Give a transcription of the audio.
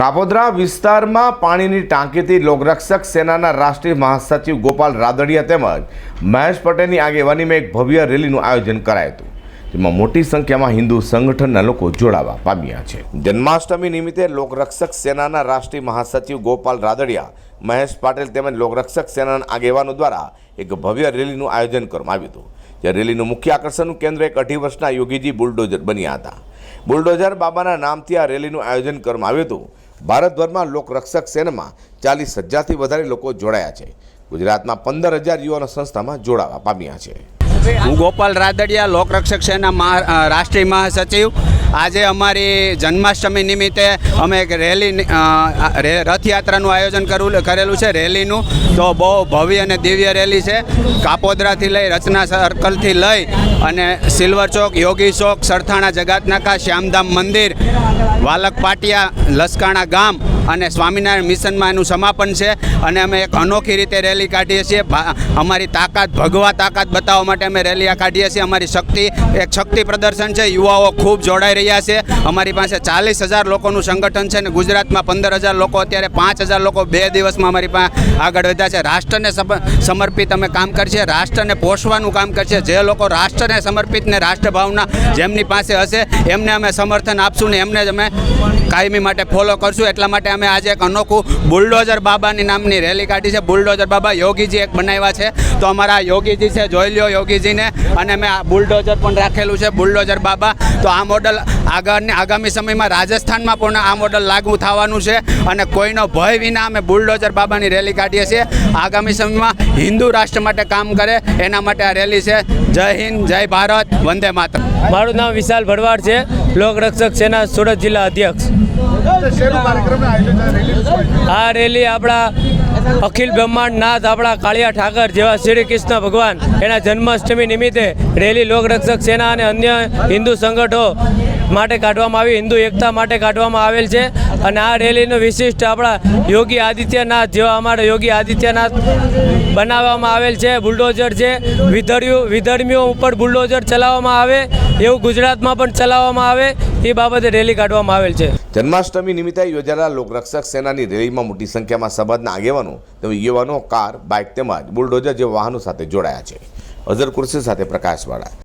કાપોદ્રા વિસ્તારમાં પાણીની ટાંકીથી લોકરક્ષક સેનાના રાષ્ટ્રીય મહાસચિવ ગોપાલ રાદડિયા તેમજ મહેશ પટેલની આગેવાનીમાં એક ભવ્ય રેલીનું આયોજન કરાયું હતું, જેમાં મોટી સંખ્યામાં હિન્દુ સંગઠનના લોકો જોડાવા પામ્યા છે. જન્માષ્ટમી નિમિત્તે લોકરક્ષક સેનાના રાષ્ટ્રીય મહાસચિવ ગોપાલ રાદડિયા, મહેશ પાટેલ તેમજ લોકરક્ષક સેનાના આગેવાનો દ્વારા એક ભવ્ય રેલીનું આયોજન કરવામાં આવ્યું હતું જે રેલીનું મુખ્ય આકર્ષણનું કેન્દ્ર એક અઢી વર્ષના યોગીજી બુલડોઝર બન્યા હતા. બુલડોઝર બાબાના નામથી આ રેલીનું આયોજન કરવામાં આવ્યું હતું ભારતભરમાં લોકરક્ષક સેનામાં ચાલીસ હજારથી વધારે લોકો જોડાયા છે. ગુજરાતમાં પંદર હજાર યુવાનો સંસ્થામાં જોડાવા પામ્યા છે. હું ગોપાલ રાદડિયા, લોકરક્ષક સેના રાષ્ટ્રીય મહાસચિવ. આજે અમારી જન્માષ્ટમી નિમિત્તે અમે એક રેલી રથયાત્રાનું આયોજન કરવું કરેલું છે રેલીનું. તો બહુ ભવ્ય અને દિવ્ય રેલી છે. કાપોદરાથી લઈ રચના સર્કલથી લઈ અને સિલ્વર ચોક, યોગી ચોક, સરથાણા જગાતનાકા, શ્યામધામ મંદિર વાલક પાટિયા લસકાણા ગામ અને સ્વામિનારાયણ મિશનમાં એનું સમાપન છે. અને અમે એક અનોખી રીતે રેલી કાઢીએ છીએ. અમારી તાકાત, ભગવા તાકાત બતાવવા માટે અમે રેલી કાઢીએ છીએ. અમારી શક્તિ, એક શક્તિ પ્રદર્શન છે. યુવાઓ ખૂબ જોડાઈ રહ્યા છે. અમારી પાસે ચાલીસ હજાર લોકોનું સંગઠન છે અને ગુજરાતમાં પંદર હજાર લોકો, અત્યારે પાંચ હજાર લોકો બે દિવસમાં અમારી પાસે આગળ વધ્યા છે. રાષ્ટ્રને સમ- સમર્પિત અમે કામ કરશે. રાષ્ટ્રને પોષવાનું કામ કરશે. જે લોકો રાષ્ટ્રને સમર્પિત ને રાષ્ટ્રભાવના જેમની પાસે હશે, એમને અમે સમર્થન આપશું ને એમને જ અમે કાયમી માટે ફોલો કરશું. એટલા માટે અમે આજે એક અનોખું બુલડોઝર બાબાની નામની રેલી કાઢી છે. બુલડોઝર બાબા યોગીજી એક બનાવ્યા છે. તો અમારા યોગીજી છે, જોઈ લ્યો યોગીજીને. અને મેં આ બુલડોઝર પણ રાખેલું છે, બુલડોઝર બાબા. તો આ મોડલ આગળની આગામી સમયમાં રાજસ્થાનમાં પણ આ મોડલ લાગુ થવાનું છે. અને કોઈનો ભય વિના અમે બુલડોઝર બાબાની રેલી કાઢીએ છીએ. આગામી સમયમાં હિન્દુ રાષ્ટ્ર માટે કામ કરે, એના માટે આ રેલી છે. જય હિન્દ, જય ભારત, વંદે માતરમ. મારું નામ વિશાલ ભડવાડ છે. લોકરક્ષક સેના સુરત જિલ્લા અધ્યક્ષ. આ રેલી આપણા અખિલ બ્રહ્માંડ નાથ આપણા કાળિયા ઠાકર જેવા શ્રી કૃષ્ણ ભગવાન. એના જન્માષ્ટમી નિમિત્તે રેલી લોકરક્ષક સેના અને અન્ય હિન્દુ સંગઠો માટે કાઢવામાં આવી, હિન્દુ એકતા માટે કાઢવામાં આવેલ છે. અને આ રેલીનું વિશિષ્ટ આપણા યોગી આદિત્યનાથ જેવા અમારા યોગી આદિત્યનાથ બનાવવામાં આવેલ છે, બુલડોઝર છે. વિધર્યું વિધર્મીઓ ઉપર બુલડોઝર ચલાવવામાં આવે. એવું ગુજરાતમાં પણ ચલાવવામાં આવે, એ બાબતે રેલી કાઢવામાં આવેલ છે. જન્માષ્ટમી નિમિત્તે યોજાયેલા લોકરક્ષક સેનાની રેલીમાં મોટી સંખ્યામાં સમાજના આગેવાનો તેમજ યુવાનો, કાર, બાઇક તેમજ બુલડોઝર જેવા વાહનો સાથે જોડાયા છે. અઝર કુર્સી સાથે પ્રકાશવાળા.